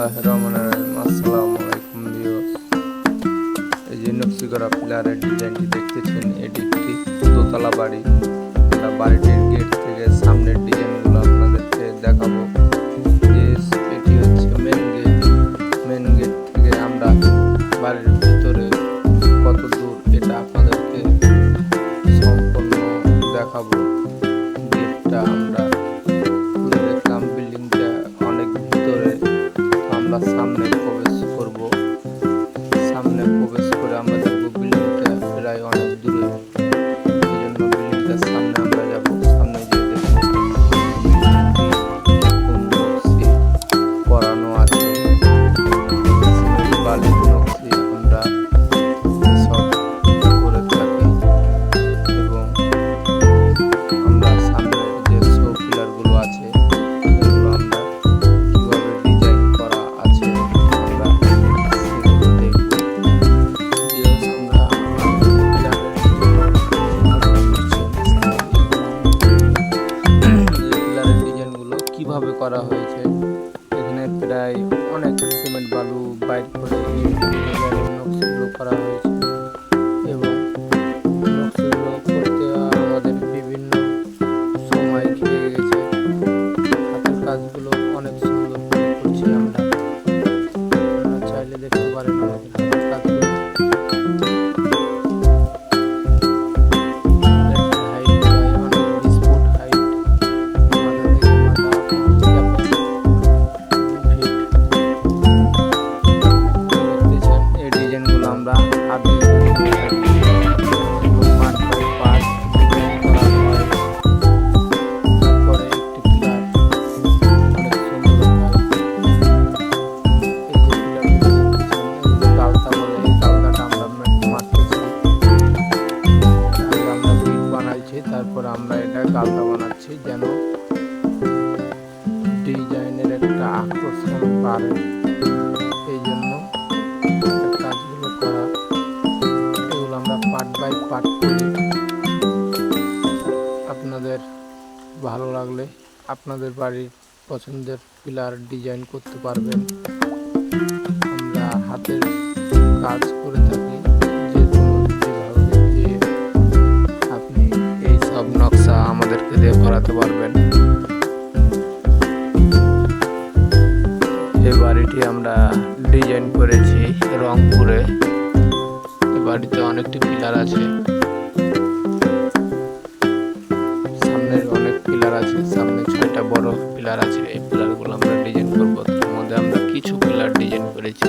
বিসমুল্লাহ রহমান রহিম। আসসালামু আলাইকুম ভিউয়ার্স। এই যে নকশি করা পিলারের ডিজাইনটি দেখতেছেন, এটি একটি দোতলা বাড়ি। বাড়িটির গেট থেকে সামনের ডিজাইনগুলো আপনাদেরকে দেখাবো। এটি হচ্ছে মেন গেট মেন গেট থেকে আমরা বাড়ির ভিতরে কত দূর এটা আপনাদেরকে সম্পূর্ণ দেখাবো। কীভাবে করা হয়েছে। এখানে প্রায় অনেক সিমেন্ট, বালু বাইর করে নকশিগুলো করা হয়েছে। এবং নকশিগুলো করতে আমাদের বিভিন্ন সময় খেয়ে গেছে। হাতের কাজগুলো অনেক সুন্দর করে আমরা। চাইলে দেখতে পারেন আমাদের। তারপর আমরা এটা গালতা বানাচ্ছি যেন ডিজাইনের একটা আকর্ষণ বাড়ে। এই জন্য কাজগুলো করা। এগুলো আমরা পার্ট বাই পার্ট করি। আপনাদের ভালো লাগলে আপনাদের বাড়ির পছন্দের পিলার ডিজাইন করতে পারবেন। আমরা হাতের কাজ দিয়ে করাতে পারবেন। এই বাড়িটি আমরা ডিজাইন করেছি রংপুরে। এই বাড়িতে অনেকটি পিলার আছে। সামনের অনেক পিলার আছে, সামনে ছয়টা বড় পিলার আছে। এই পিলারগুলো আমরা ডিজাইন করব। তার মধ্যে আমরা কিছু পিলার ডিজাইন করেছি।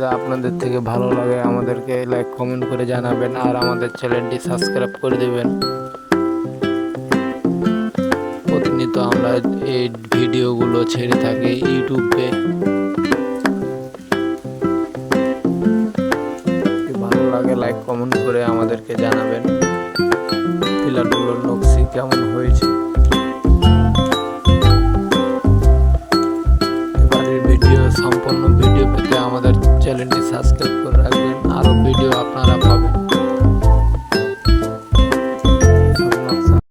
যদি আপনাদের থেকে ভালো লাগে, আমাদেরকে লাইক কমেন্ট করে জানাবেন আর আমাদের চ্যানেলটি সাবস্ক্রাইব করে দেবেন। প্রতিনিয়ত আমরা এই ভিডিওগুলো ছেড়ে থাকি ইউটিউবে। ভালো লাগে লাইক কমেন্ট করে আমাদেরকে জানাবেন। পিলারগুলোর নকশি কেমন হয়েছে? সম্পূর্ণ ভিডিও পেতে আমাদের চ্যানেলটি সাবস্ক্রাইব করে রাখবেন। আরও ভিডিও আপনারা পাবেন।